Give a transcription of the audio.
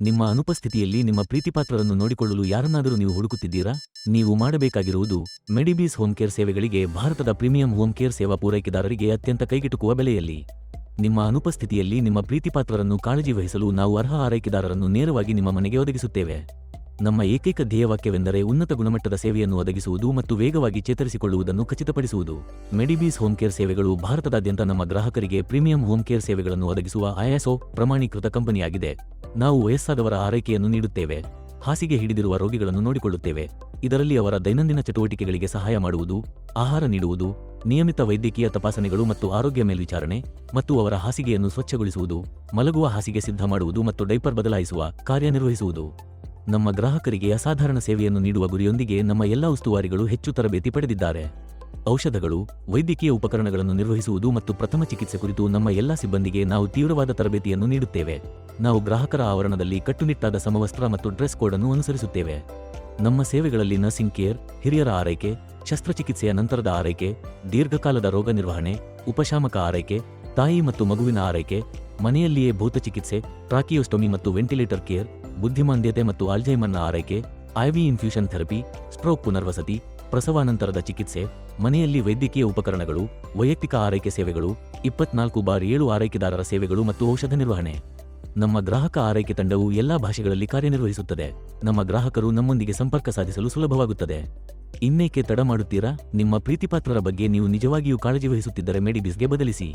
ನಿಮ್ಮ ಅನುಪಸ್ಥಿತಿಯಲ್ಲಿ ನಿಮ್ಮ ಪ್ರೀತಿಪಾತ್ರರನ್ನು ನೋಡಿಕೊಳ್ಳಲು ಯಾರನ್ನಾದರೂ ನೀವು ಹುಡುಕುತ್ತಿದ್ದೀರಾ? ನೀವು ಮಾಡಬೇಕಾಗಿರುವುದು ಮೆಡಿಬೀಸ್ ಹೋಮ್ ಕೇರ್ ಸೇವೆಗಳಿಗೆ ಭಾರತದ ಪ್ರೀಮಿಯಂ ಹೋಮ್ ಕೇರ್ ಸೇವಾ ಪೂರೈಕೆದಾರರಿಗೆ ಅತ್ಯಂತ ಕೈಗೆಟುಕುವ ಬೆಲೆಯಲ್ಲಿ. ನಿಮ್ಮ ಅನುಪಸ್ಥಿತಿಯಲ್ಲಿ ನಿಮ್ಮ ಪ್ರೀತಿಪಾತ್ರರನ್ನು ಕಾಳಜಿ ವಹಿಸಲು ನಾವು ಅರ್ಹ ಆರೈಕೆದಾರರನ್ನು ನೇರವಾಗಿ ನಿಮ್ಮ ಮನೆಗೆ ಒದಗಿಸುತ್ತೇವೆ. ನಮ್ಮ ಏಕೈಕ ಧ್ಯೇಯವಾಕ್ಯವೆಂದರೆ ಉನ್ನತ ಗುಣಮಟ್ಟದ ಸೇವೆಯನ್ನು ಒದಗಿಸುವುದು ಮತ್ತು ವೇಗವಾಗಿ ಚೇತರಿಸಿಕೊಳ್ಳುವುದನ್ನು ಖಚಿತಪಡಿಸುವುದು. ಮೆಡಿಬೀಸ್ ಹೋಮ್ ಕೇರ್ ಸೇವೆಗಳು ಭಾರತದಾದ್ಯಂತ ನಮ್ಮ ಗ್ರಾಹಕರಿಗೆ ಪ್ರೀಮಿಯಂ ಹೋಮ್ ಕೇರ್ ಸೇವೆಗಳನ್ನು ಒದಗಿಸುವ ಐಎಸ್ಒ ಪ್ರಮಾಣೀಕೃತ ಕಂಪನಿಯಾಗಿದೆ. ನಾವು ವಯಸ್ಸಾದವರ ಆರೈಕೆಯನ್ನು ನೀಡುತ್ತೇವೆ. ಹಾಸಿಗೆ ಹಿಡಿದಿರುವ ರೋಗಿಗಳನ್ನು ನೋಡಿಕೊಳ್ಳುತ್ತೇವೆ. ಇದರಲ್ಲಿ ಅವರ ದೈನಂದಿನ ಚಟುವಟಿಕೆಗಳಿಗೆ ಸಹಾಯ ಮಾಡುವುದು, ಆಹಾರ ನೀಡುವುದು, ನಿಯಮಿತ ವೈದ್ಯಕೀಯ ತಪಾಸಣೆಗಳು ಮತ್ತು ಆರೋಗ್ಯ ಮೇಲ್ವಿಚಾರಣೆ ಮತ್ತು ಅವರ ಹಾಸಿಗೆಯನ್ನು ಸ್ವಚ್ಛಗೊಳಿಸುವುದು, ಮಲಗುವ ಹಾಸಿಗೆ ಸಿದ್ಧ ಮಾಡುವುದು ಮತ್ತು ಡೈಪರ್ ಬದಲಾಯಿಸುವ ಕಾರ್ಯನಿರ್ವಹಿಸುವುದು. ನಮ್ಮ ಗ್ರಾಹಕರಿಗೆ ಅಸಾಧಾರಣ ಸೇವೆಯನ್ನು ನೀಡುವ ಗುರಿಯೊಂದಿಗೆ ನಮ್ಮ ಎಲ್ಲಾ ಉಸ್ತುವಾರಿಗಳು ಹೆಚ್ಚು ತರಬೇತಿ ಪಡೆದಿದ್ದಾರೆ. ಔಷಧಗಳು, ವೈದ್ಯಕೀಯ ಉಪಕರಣಗಳನ್ನು ನಿರ್ವಹಿಸುವುದು ಮತ್ತು ಪ್ರಥಮ ಚಿಕಿತ್ಸೆ ಕುರಿತು ನಮ್ಮ ಎಲ್ಲ ಸಿಬ್ಬಂದಿಗೆ ನಾವು ತೀವ್ರವಾದ ತರಬೇತಿಯನ್ನು ನೀಡುತ್ತೇವೆ. ನಾವು ಗ್ರಾಹಕರ ಆವರಣದಲ್ಲಿ ಕಟ್ಟುನಿಟ್ಟಾದ ಸಮವಸ್ತ್ರ ಮತ್ತು ಡ್ರೆಸ್ ಕೋಡ್ ಅನ್ನು ಅನುಸರಿಸುತ್ತೇವೆ. ನಮ್ಮ ಸೇವೆಗಳಲ್ಲಿ ನರ್ಸಿಂಗ್ ಕೇರ್ ಹಿರಿಯರ ಆರೈಕೆ, ಶಸ್ತ್ರಚಿಕಿತ್ಸೆಯ ನಂತರದ ಆರೈಕೆ, ದೀರ್ಘಕಾಲದ ರೋಗ ನಿರ್ವಹಣೆ, ಉಪಶಾಮಕ ಆರೈಕೆ, ತಾಯಿ ಮತ್ತು ಮಗುವಿನ ಆರೈಕೆ, ಮನೆಯಲ್ಲಿಯೇ ಭೂತ ಚಿಕಿತ್ಸೆ ಟ್ರಾಕಿಯೋಸ್ಟೊಮಿ ಮತ್ತು ವೆಂಟಿಲೇಟರ್ ಕೇರ್, ಬುದ್ಧಿಮಾಂದ್ಯತೆ ಮತ್ತು ಆಲ್ಜೈಮನ್ನ ಆರೈಕೆ ಐವಿ ಇನ್ಫ್ಯೂಷನ್ ಥೆರಪಿ, ಸ್ಟ್ರೋಕ್ ಪುನರ್ವಸತಿ, ಪ್ರಸವಾನಂತರದ ಚಿಕಿತ್ಸೆ, ಮನೆಯಲ್ಲಿ ವೈದ್ಯಕೀಯ ಉಪಕರಣಗಳು, ವೈಯಕ್ತಿಕ ಆರೈಕೆ ಸೇವೆಗಳು, ಇಪ್ಪತ್ನಾಲ್ಕು ಬಾರ್ ಏಳು ಆರೈಕೆದಾರರ ಸೇವೆಗಳು ಮತ್ತು ಔಷಧ ನಿರ್ವಹಣೆ. ನಮ್ಮ ಗ್ರಾಹಕ ಆರೈಕೆ ತಂಡವು ಎಲ್ಲಾ ಭಾಷೆಗಳಲ್ಲಿ ಕಾರ್ಯನಿರ್ವಹಿಸುತ್ತದೆ. ನಮ್ಮ ಗ್ರಾಹಕರು ನಮ್ಮೊಂದಿಗೆ ಸಂಪರ್ಕ ಸಾಧಿಸಲು ಸುಲಭವಾಗುತ್ತದೆ. ಇನ್ನೇಕೆ ತಡ ಮಾಡುತ್ತೀರಾ? ನಿಮ್ಮ ಪ್ರೀತಿಪಾತ್ರರ ಬಗ್ಗೆ ನೀವು ನಿಜವಾಗಿಯೂ ಕಾಳಜಿ ವಹಿಸುತ್ತಿದ್ದರೆ ಮೆಡಿಬಿಸ್ಗೆ ಬದಲಿಸಿ.